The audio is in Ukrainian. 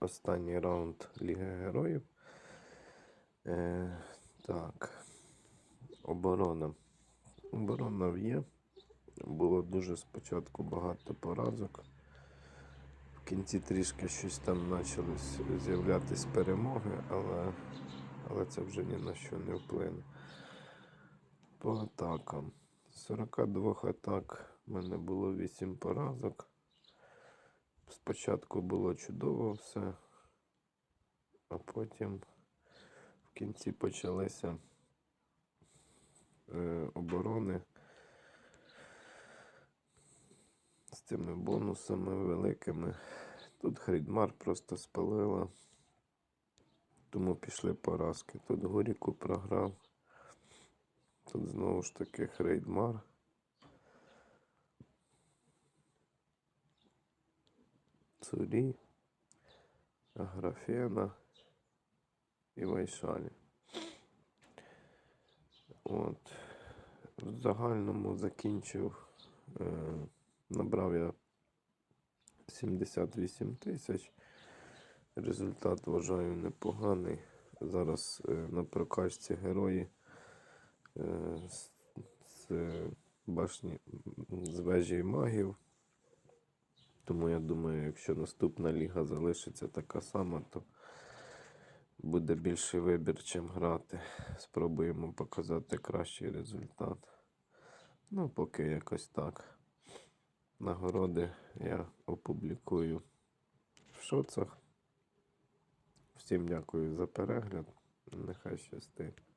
останній раунд Ліги Героїв. Е, так. Оборона. Оборона є. Було дуже спочатку багато поразок. В кінці трішки щось там почали з'являтися перемоги, але, але це вже ні на що не вплине. По атакам. З 42 атак в мене було 8 поразок. Спочатку було чудово все, а потім в кінці почалися е, оборони з цими бонусами великими. Тут Хрідмар просто спалила, тому пішли поразки. Тут Горіку програв. Тут знову ж таки Хрейдмар. Цурі, Аграфена і Вайшалі. От. В загальному закінчив, е, набрав я 78 тисяч. Результат вважаю непоганий. Зараз е, на прокачці герої е, з, з башні з вежі магів. Тому я думаю, якщо наступна ліга залишиться така сама, то буде більший вибір, чим грати. Спробуємо показати кращий результат. Ну, поки якось так. Нагороди я опублікую в шоцах. Всім дякую за перегляд. Нехай щастить.